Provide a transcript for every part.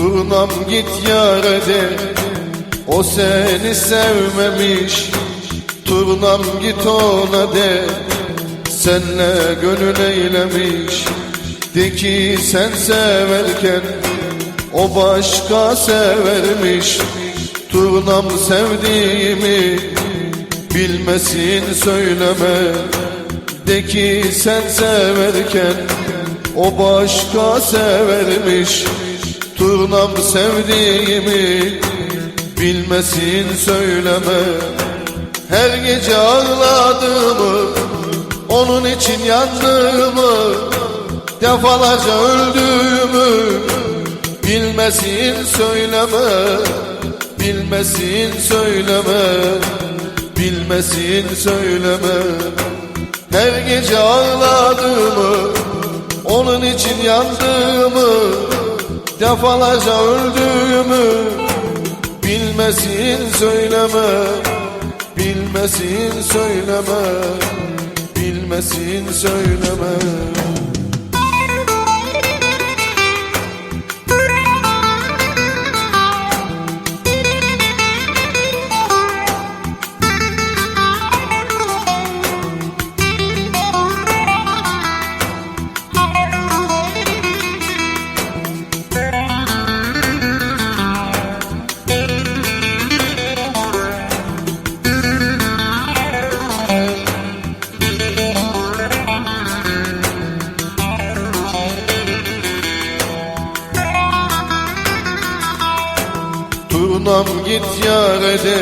Turnam git yâre de O seni sevmemiş. Turnam git ona de. Senle gönül eylemiş. De ki sen severken O başka severmiş. Turnam sevdiğimi Bilmesin söyleme. De ki sen severken O başka severmiş Turnam sevdiğimi Bilmesin söyleme. Her gece ağladığımı Onun için yandığımı Defalarca öldüğümü Bilmesin söyleme. Bilmesin söyleme. Bilmesin söyleme. Her gece ağladığımı Onun için yandığımı Defalarca öldüğümü Bilmesin söyleme Bilmesin söyleme Bilmesin söyleme Turnam git yâre de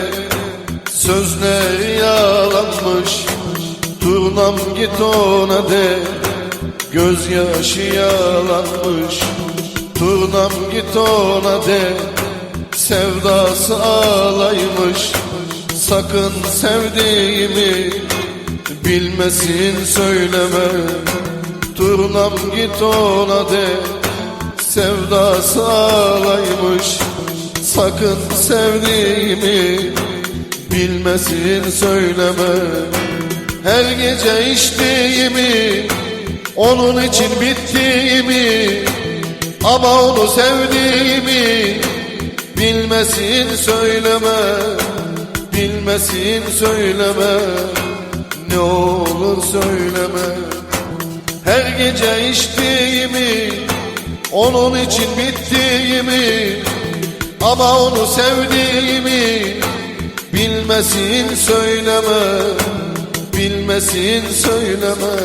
Sözler yalanmış. Turnam git ona de Gözyaşı yalanmış. Turnam git ona de Sevdası ağlaymış Sakın sevdiğimi Bilmesin söyleme. Turnam git ona de Sevdası ağlaymış Sakın sevdiğimi bilmesin söyleme. Her gece içtiğimi Onun için bittiğimi Ama onu sevdiğimi Bilmesin söyleme. Bilmesin söyleme. Ne olur söyleme. Her gece içtiğimi Onun için bittiğimi ama onu sevdiğimi bilmesin söyleme Bilmesin söyleme